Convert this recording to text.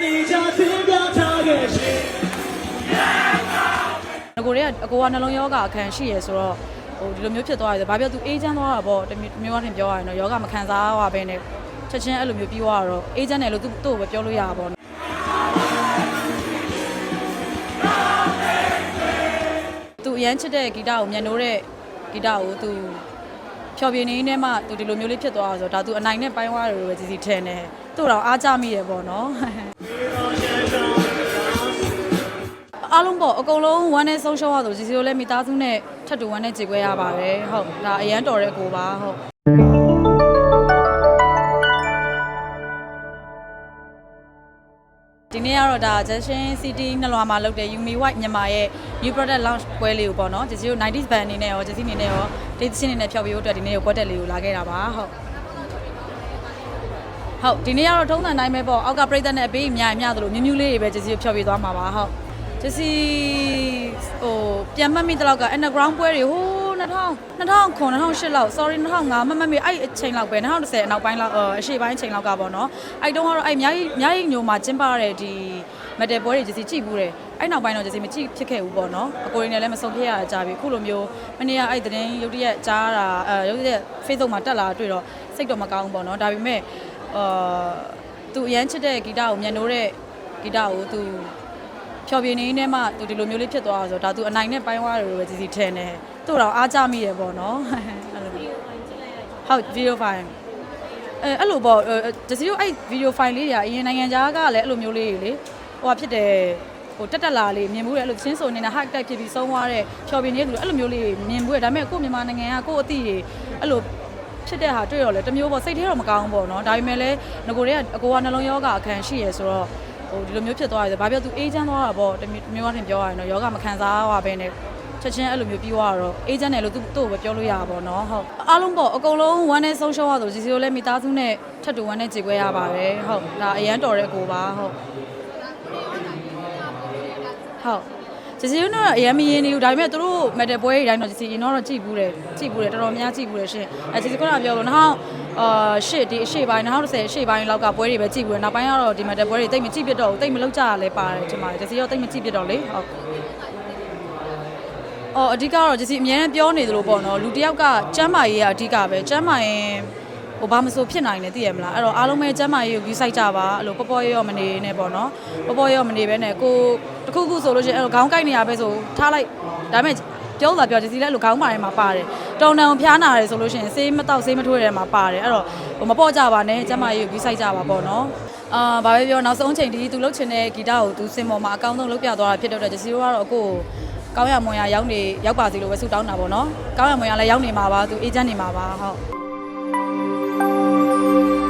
တေချာသင်ပြထားခဲ့ရှင်ငကိုတွေကအကိုကနှလုံးယောဂအခန်းရှိရယ်ဆိုတော့ဟိုဒီလိုမျိုးဖြစ်သွားရတယ်။ဘာပြောသူအေးချမ်းသွားတာပေါ့တမျိုးတမျိုးအထင်ပြောရရင်တော့ယောဂမခံစားရပါဘဲနဲ့ချက်ချင်းအဲ့လိုမျိုးပြီးသွားတော့အေးချမ်းတယ်လို့သူ့ကိုပဲပြောလို့ရတာပေါ့နော်။သူအရန်ချစ်တဲ့ဂီတကိုမြန်နိုးတဲ့ဂီတကိုသူဖြော်ပြနေနေမှသူဒီလိုမျိုးလေးဖြစ်သွားတာဆိုတော့ဒါသူအနိုင်နဲ့ပိုင်းသွားတယ်လို့ပဲစီစီထင်တယ်။ သူ့တော့အားကြမိတယ်ပေါ့နော်။အားလုံးပေါ့အကုန်လုံးဝမ်းနဲ့ဆုံးရှုံးရဆိုဂျီစီကိုလည်းမိသားစုနဲ့ထပ်တူဝမ်းနဲ့ကြေခွဲရပါတယ်ဟုတ်ဒါအရန်တော်တဲ့ကိုပါဟုတ်ဒီနေ့ကတော့ဒါ Junction City နှစ်လွာမှာလုပ်တဲ့ Yumi White မြန်မာရဲ့ new product launch ပွဲလေးကိုပေါ့နော်ဂျီစီကို 90s band အနေနဲ့ရောဂျီစီအနေနဲ့ရောဒေသချင်းအနေနဲ့ဖျော်ပြဖို့အတွက်ဒီနေ့ကိုပွဲတက်လေးကိုလာခဲ့တာပါဟုတ် ဟုတ်ဒီနေ့ကတော့ထုံးစံတိုင်းပဲပေါ့အောက်ကပြိသက်နဲ့အပေးအများအများသလိုမြူးမြူးလေးတွေပဲဂျီစီကိုဖျော်ပြသွားမှာပါဟုတ်ဂျစီဟိုပြန်မှတ်မိတဲ့လောက်က underground ပွဲတွေဟိုး2000 2009 2008လောက် sorry 2005မှတ်မှတ်မိအဲ့အချိန်လောက်ပဲ2010အနောက်ပိုင်းလောက်အရှေ့ပိုင်းအချိန်လောက်ကပေါ့နော်အဲ့တုန်းကတော့အဲ့အများကြီးအများကြီးညိုမှာကျင်းပရတဲ့ဒီမက်တယ်ပွဲတွေဂျစီကြည့်ဘူးတယ်အဲ့နောက်ပိုင်းတော့ဂျစီမကြည့်ဖြစ်ခဲ့ဘူးပေါ့နော်အကိုရင်းနဲ့လည်းမဆုံးဖြတ်ရကြပြီခုလိုမျိုးမနေ့ကအဲ့သတင်းရုပ်တရက်ကြားတာအဲရုပ်တရက် Facebook မှာတက်လာတွေ့တော့စိတ်တော့မကောင်းဘူးပေါ့နော်ဒါပေမဲ့ အာသူအရန်ချစ်တဲ့ဂီတကိုမြန်နိုးတဲ့ဂီတကိုသူဖြော်ပြနေနေမှသူဒီလိုမျိုးလေးဖြစ်သွားတာဆိုတော့ဒါသူအနိုင်နဲ့ပိုင်းသွားတယ်လို့ပဲစီစီထင်တယ်သူ့တော့အားကြမိတယ်ပေါ့နော်အဲ့လိုမျိုးဟုတ်ဗီဒီယိုဖိုင်အဲအဲ့လိုပေါ့ဒီစီတို့အဲ့ဗီဒီယိုဖိုင်လေးတွေကအရင်နိုင်ငံခြားကလည်းအဲ့လိုမျိုးလေးတွေလေဟိုဟာဖြစ်တယ်ဟိုတက်တက်လာလေးမြင်မှုတဲ့အဲ့လိုချင်းဆိုနေတာ hack တိုက်ဖြစ်ပြီးဆုံးသွားတဲ့ဖြော်ပြနေတယ်အဲ့လိုမျိုးလေးမြင်မှုတဲ့ဒါပေမဲ့ကို့မြန်မာနိုင်ငံကကို့အသည့်တွေအဲ့လို ဖြစ်တဲ့ဟာတွေ့တော့လေတမျိုးပေါ့စိတ်ထဲတော့မကောင်းဘူးပေါ့နော်ဒါပေမဲ့လည်းငကိုတွေကအကိုကနှလုံးယောဂအခန်းရှိရယ်ဆိုတော့ဟိုဒီလိုမျိုးဖြစ်သွားရတယ်။ဘာပြောသူအေးချမ်းသွားတာပေါ့တမျိုးတမျိုးအထင်ပြောရရင်တော့ယောဂမခံစားရပါဘဲနဲ့ချက်ချင်းအဲ့လိုမျိုးပြီးသွားတော့အေးချမ်းတယ်လို့သူ့ကိုပဲပြောလို့ရတာပေါ့နော်ဟုတ်အားလုံးပေါ့အကုန်လုံးဝမ်းနဲ့ဆုံးရှုံးရဆိုဂျီစီကိုလည်းမိသားစုနဲ့ထပ်တူဝမ်းနဲ့ကြေခွဲရပါတယ်ဟုတ်ဒါအရန်တော်တဲ့ကိုပါဟုတ်ဟုတ် ဂျီစီတို့တော့အရန်မရင်းနေဘူးဒါပေမဲ့သူတို့မက်တယ်ပွဲတွေတိုင်းတော့ဂျီစီရင်တော့ကြည့်ဘူးတယ်ကြည့်ဘူးတယ်တော်တော်များကြည့်ဘူးတယ်ရှင်အဲဂျီစီကပြောလို့နောက်အာရှစ်ဒီအရှေ့ပိုင်း2010အရှေ့ပိုင်းလောက်ကပွဲတွေပဲကြည့်ဘူးတယ်နောက်ပိုင်းကတော့ဒီမက်တယ်ပွဲတွေတိတ်မကြည့်ပြတော့ဘူးတိတ်မလောက်ကြရလဲပါတယ်ဒီမှာဂျီစီရောတိတ်မကြည့်ပြတော့လေဟုတ်အော်အဓိကတော့ဂျီစီအများနဲ့ပြောနေသလိုပေါ့နော်လူတစ်ယောက်ကကျမ်းမာရေးကအဓိကပဲကျမ်းမာရင် ဟိုဘာမဆိုဖြစ်နိုင်တယ်သိရမလားအဲ့တော့အားလုံးပဲကျမ်းမာရေးကိုယူဆိုင်ကြပါအဲ့လိုပေါ်ပေါ်ရောမနေနဲ့ပေါ့နော်ပေါ်ပေါ်ရောမနေပဲနဲ့ကိုတခုခုဆိုလို့ရှိရင်အဲ့လိုခေါင်းကိုက်နေရပဲဆိုထားလိုက်ဒါပေမဲ့ပြောတာပြောဒီစီလည်းအဲ့လိုခေါင်းပါထဲမှာပါတယ်တောင်တန်ဖျားနာတယ်ဆိုလို့ရှိရင်ဆေးမတောက်ဆေးမထိုးရတဲ့မှာပါတယ်အဲ့တော့ဟိုမပေါ့ကြပါနဲ့ကျမ်းမာရေးကိုယူဆိုင်ကြပါပေါ့နော်အာဘာပဲပြောနောက်ဆုံးအချိန်ဒီသူလှုပ်ချင်တဲ့ဂီတကိုသူစင်ပေါ်မှာအကောင်းဆုံးလုပ်ပြသွားတာဖြစ်တော့တဲ့ဂျစီတို့ကတော့အခုကောင်းရမွန်ရရောက်နေရောက်ပါစေလို့ပဲဆုတောင်းတာပေါ့နော်ကောင်းရမွန်ရလည်းရောက်နေမှာပါသူအေဂျင့်နေမှာပါဟုတ် Música